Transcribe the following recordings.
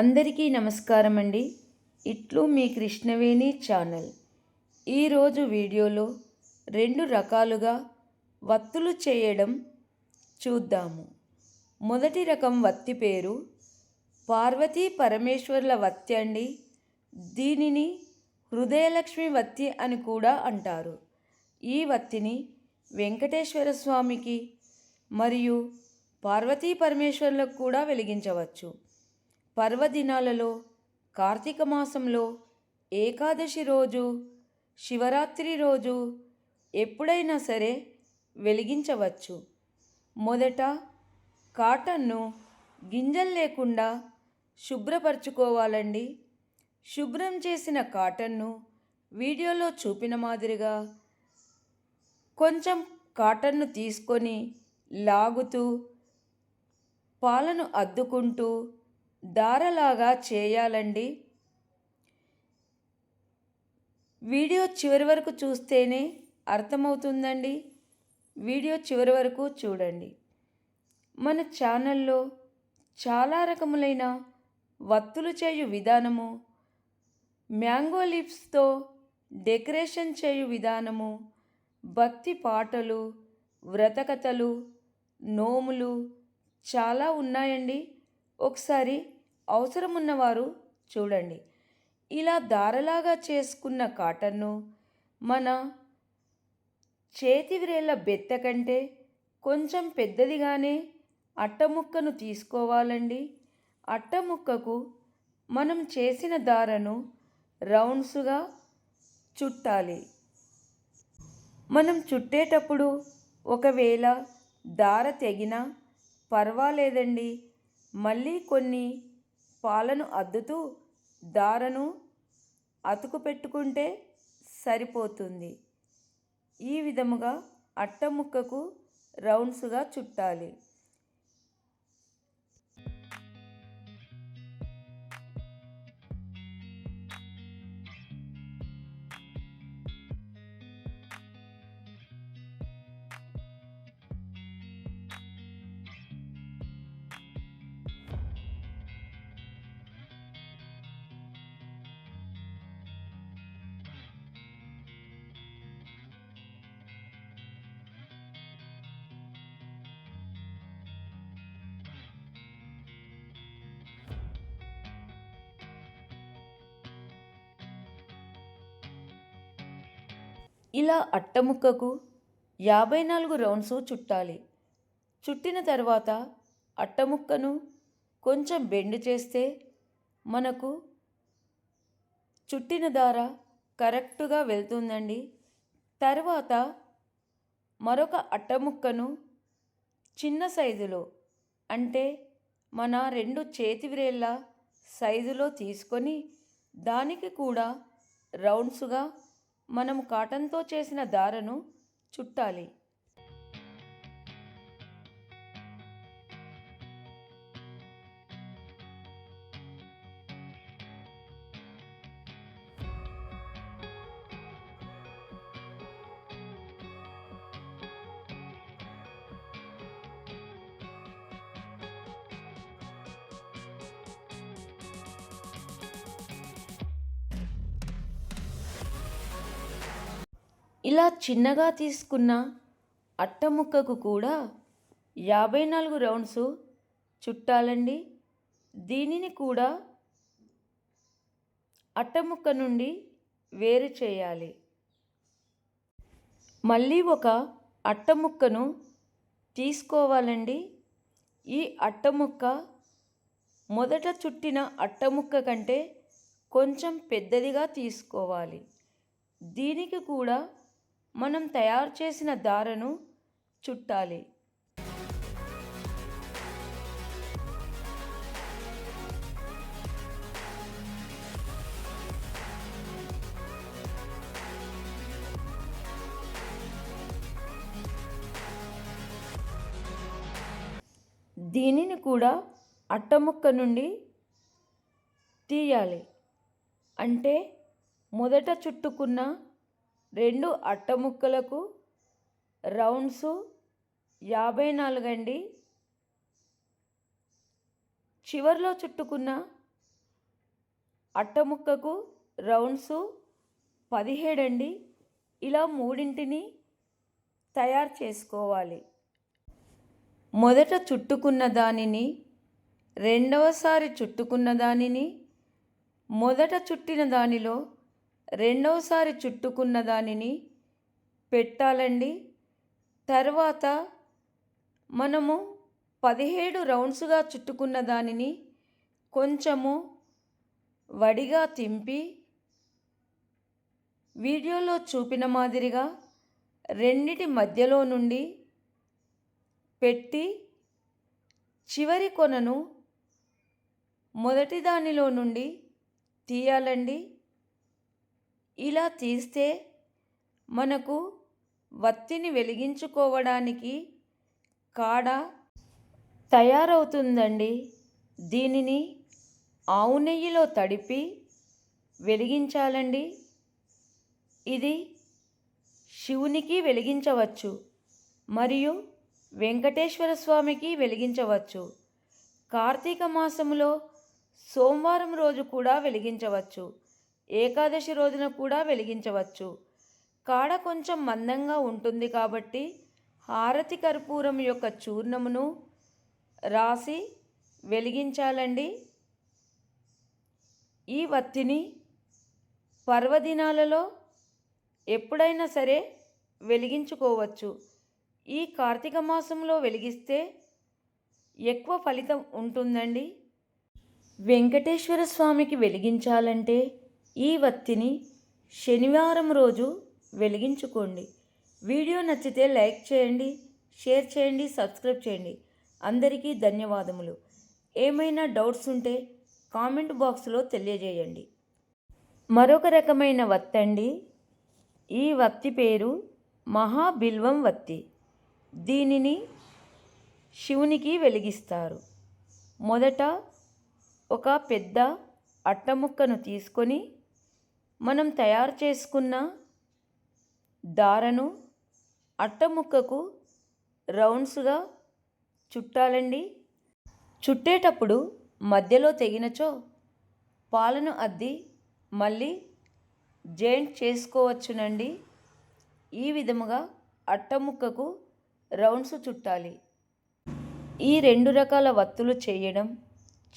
అందరికీ నమస్కారం అండి ఇట్లు మీ కృష్ణవేణి ఛానల్. ఈరోజు వీడియోలో రెండు రకాలుగా వత్తులు చేయడం చూద్దాము. మొదటి రకం వత్తి పేరు పార్వతీ పరమేశ్వర్ల వత్తి అండి. దీనిని హృదయలక్ష్మి వత్తి అని కూడా అంటారు. ఈ వత్తిని వెంకటేశ్వర స్వామికి మరియు పార్వతీ పరమేశ్వర్లకు కూడా వెలిగించవచ్చు. పర్వదినాలలో కార్తీక మాసంలో ఏకాదశి రోజు శివరాత్రి రోజు ఎప్పుడైనా సరే వెలిగించవచ్చు. మొదట కాటన్ను గింజలు లేకుండా శుభ్రపరచుకోవాలండి. శుభ్రం చేసిన కాటన్ను వీడియోలో చూపిన మాదిరిగా కొంచెం కాటన్ను తీసుకొని లాగుతూ పాలను అద్దుకుంటూ దారలాగా చేయాలండి. వీడియో చివరి వరకు చూస్తేనే అర్థమవుతుందండి. వీడియో చివరి వరకు చూడండి. మన ఛానల్లో చాలా రకములైన వత్తులు చేయు విధానము మ్యాంగో లిప్స్తో డెకరేషన్ చేయు విధానము భక్తి పాటలు వ్రతకథలు నోములు చాలా ఉన్నాయండి. ఒకసారి అవసరం ఉన్నవారు చూడండి. ఇలా దారలాగా చేసుకున్న కాటన్ను మన చేతి వ్రేళ్ళ బెత్త కంటే కొంచెం పెద్దదిగానే అట్టముక్కను తీసుకోవాలండి. అట్టముక్కకు మనం చేసిన దారను రౌండ్స్గా చుట్టాలి. మనం చుట్టేటప్పుడు ఒకవేళ దార తెగినా పర్వాలేదండి. మళ్ళీ కొన్ని పాలను అద్దుతూ దారను అతుకు పెట్టుకుంటే సరిపోతుంది. ఈ విధముగా అట్టముక్కకు రౌండ్స్గా చుట్టాలి. ఇలా అట్టముక్కకు యాభై నాలుగు రౌండ్స్ చుట్టాలి. చుట్టిన తర్వాత అట్టముక్కను కొంచెం బెండ్ చేస్తే మనకు చుట్టిన దార కరెక్టుగా వెళ్తుందండి. తర్వాత మరొక అట్టముక్కను చిన్న సైజులో అంటే మన రెండు చేతి వ్రేళ్ళ సైజులో తీసుకొని దానికి కూడా రౌండ్స్గా మనం కాటన్తో చేసిన దారను చుట్టాలి. ఇలా చిన్నగా తీసుకున్న అట్టముక్కకు కూడా యాభై నాలుగు రౌండ్స్ చుట్టాలండి. దీనిని కూడా అట్టముక్క నుండి వేరు చేయాలి. మళ్ళీ ఒక అట్టముక్కను తీసుకోవాలండి. ఈ అట్టముక్క మొదట చుట్టిన అట్టముక్క కంటే కొంచెం పెద్దదిగా తీసుకోవాలి. దీనికి కూడా మనం తయారు చేసిన దారను చుట్టాలి. దీనిని కూడా అట్టముక్క నుండి తీయాలి. అంటే మొదట చుట్టుకున్న రెండు అట్టముక్కలకు రౌండ్స్ యాభై నాలుగండి. చివరిలో చుట్టుకున్న అట్టముక్కకు రౌండ్స్ పదిహేడు అండి ఇలా మూడింటిని తయారు చేసుకోవాలి. మొదట చుట్టుకున్న దానిని రెండవసారి చుట్టుకున్న దానిని మొదట చుట్టిన దానిలో రెండవసారి చుట్టుకున్న దానిని పెట్టాలండి. తర్వాత మనము పదిహేడు రౌండ్స్గా చుట్టుకున్న దానిని కొంచెము వడిగా తింపి వీడియోలో చూపిన మాదిరిగా రెండిటి మధ్యలో నుండి పెట్టి చివరి కొనను. మొదటి దానిలో నుండి తీయాలండి. ఇలా తీస్తే మనకు వత్తిని వెలిగించుకోవడానికి కాడ తయారవుతుందండి. దీనిని ఆవు నెయ్యిలో తడిపి వెలిగించాలండి. ఇది శివునికి వెలిగించవచ్చు మరియు వెంకటేశ్వర స్వామికి వెలిగించవచ్చు. కార్తీక మాసంలో సోమవారం రోజు కూడా వెలిగించవచ్చు. ఏకాదశి రోజున కూడా వెలిగించవచ్చు. కాడ కొంచెం మందంగా ఉంటుంది కాబట్టి హారతి కర్పూరం యొక్క చూర్ణమును రాసి వెలిగించాలండి. ఈ వత్తిని పర్వదినాలలో ఎప్పుడైనా సరే వెలిగించుకోవచ్చు. ఈ కార్తీక మాసంలో వెలిగిస్తే ఎక్కువ ఫలితం ఉంటుందండి. వెంకటేశ్వర స్వామికి వెలిగించాలంటే ఈ వత్తిని శనివారం రోజు వెలిగించుకోండి. వీడియో నచ్చితే లైక్ చేయండి షేర్ చేయండి సబ్స్క్రైబ్ చేయండి. అందరికీ ధన్యవాదములు. ఏమైనా డౌట్స్ ఉంటే కామెంట్ బాక్స్లో తెలియజేయండి. మరొక రకమైన వత్తండి ఈ వత్తి పేరు మహాబిల్వం వత్తి దీనిని శివునికి వెలిగిస్తారు. మొదట ఒక పెద్ద అట్టముక్కను తీసుకొని మనం తయారు చేసుకున్న దారను అట్టముక్కకు రౌండ్స్గా చుట్టాలండి. చుట్టేటప్పుడు మధ్యలో తెగినచో పాలను అద్ది మళ్ళీ జాయింట్ చేసుకోవచ్చునండి. ఈ విధముగా అట్టముక్కకు రౌండ్స్ చుట్టాలి. ఈ రెండు రకాల వత్తులు చేయడం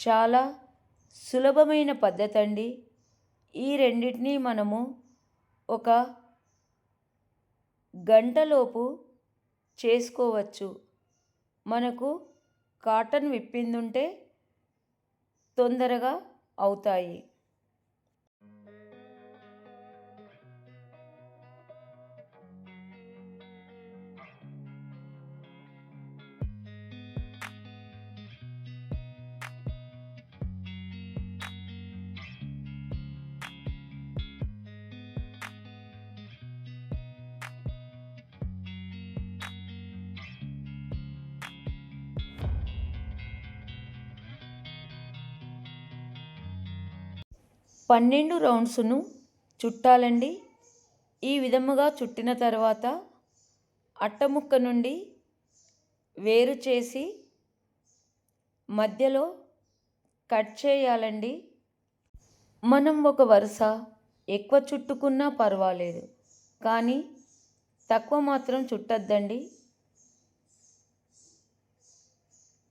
చాలా సులభమైన పద్ధతి అండి ఈ రెండింటినీ మనము ఒక గంటలోపు చేసుకోవచ్చు. మనకు కాటన్ విప్పిందుంటే తొందరగా అవుతాయి. పన్నెండు రౌండ్స్ను చుట్టాలండి. ఈ విధముగా చుట్టిన తర్వాత అట్టముక్క నుండి వేరు చేసి మధ్యలో కట్ చేయాలండి. మనం ఒక వరుస ఎక్కువ చుట్టుకున్నా పర్వాలేదు కానీ తక్కువ మాత్రం చుట్టద్దండి.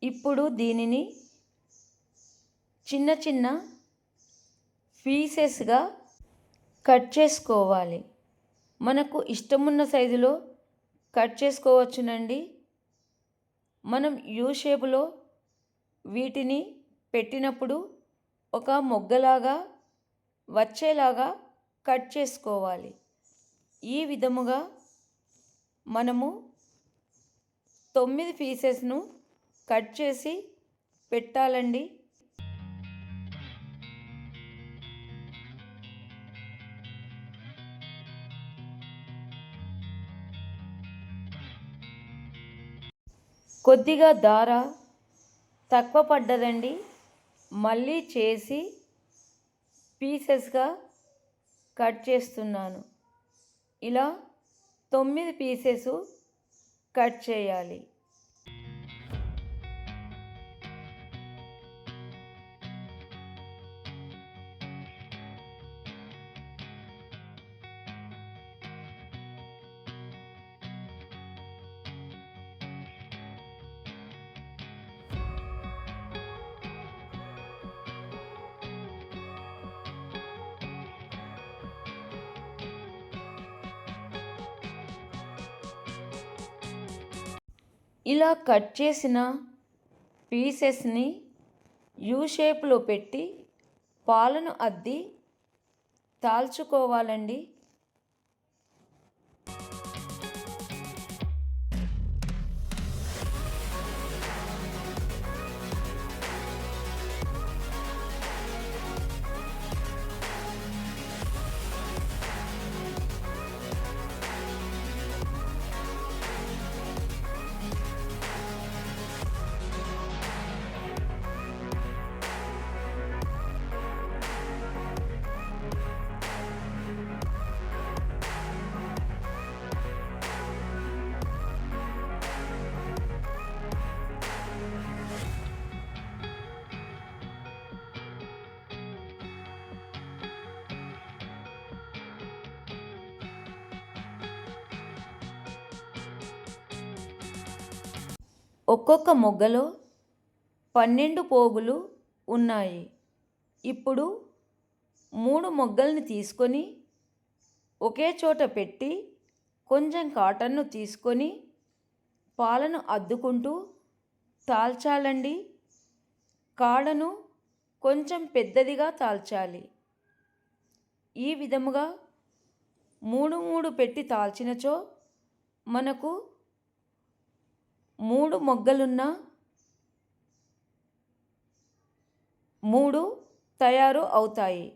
ఇప్పుడు దీనిని చిన్న చిన్న పీసెస్గా కట్ చేసుకోవాలి. మనకు ఇష్టమున్న సైజులో కట్ చేసుకోవచ్చునండి. మనం యూ షేపులో వీటిని పెట్టినప్పుడు ఒక మొగ్గలాగా వచ్చేలాగా కట్ చేసుకోవాలి. ఈ విధముగా మనము తొమ్మిది పీసెస్ను కట్ చేసి పెట్టాలండి. కొద్దిగా దార తక్కువ పడ్డదండి మళ్ళీ చేసి పీసెస్గా కట్ చేస్తున్నాను. ఇలా తొమ్మిది పీసెస్ కట్ చేయాలి. ఇలా కట్ చేసిన పీసెస్ని యూ షేప్లో పెట్టి పాలను అద్ది తాల్చుకోవాలండి. ఒక్కొక్క మొగ్గలో పన్నెండు పోగులు ఉన్నాయి. ఇప్పుడు మూడు మొగ్గల్ని తీసుకొని ఒకే చోట పెట్టి కొంచెం కాటన్ను తీసుకొని పాలను అద్దుకుంటూ తాల్చాలండి. కాడను కొంచెం పెద్దదిగా తాల్చాలి. ఈ విధముగా మూడు మూడు పెట్టి తాల్చినచో మనకు మూడు మొగ్గలున్న మూడు తయారు అవుతాయి.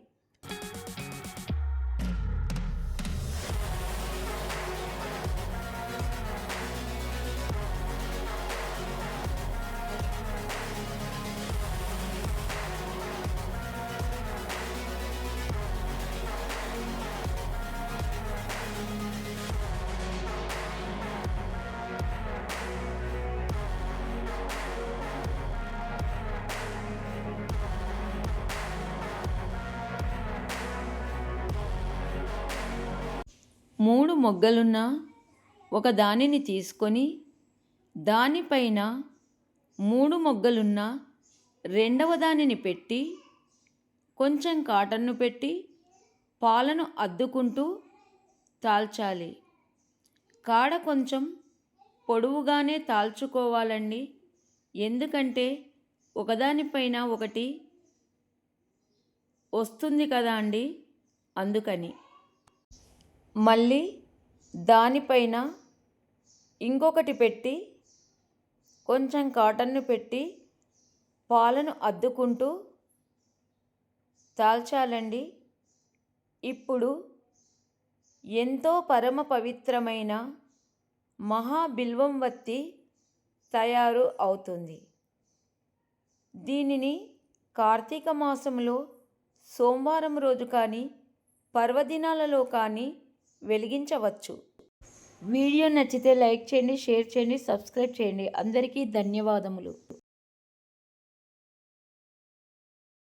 మూడు మొగ్గలున్న ఒక దానిని తీసుకొని దానిపైన మూడు మొగ్గలున్న రెండవ దానిని పెట్టి కొంచెం కాటన్ను పెట్టి పాలను అద్దుకుంటూ తాల్చాలి. కాడ కొంచెం పొడవుగానే తాల్చుకోవాలండి. ఎందుకంటే ఒకదానిపైన ఒకటి వస్తుంది కదా అండి. అందుకని మళ్ళీ దానిపైన ఇంకొకటి పెట్టి కొంచెం కాటన్ను పెట్టి పాలను అద్దుకుంటూ తాల్చాలండి. ఇప్పుడు ఎంతో పరమ పవిత్రమైన మహాబిల్వం వత్తి తయారు అవుతుంది. దీనిని కార్తీక మాసంలో సోమవారం రోజు కానీ పర్వదినాలలో కానీ వెలిగించవచ్చు. వీడియో నచ్చితే లైక్ చేయండి షేర్ చేయండి సబ్స్క్రైబ్ చేయండి. అందరికీ ధన్యవాదములు.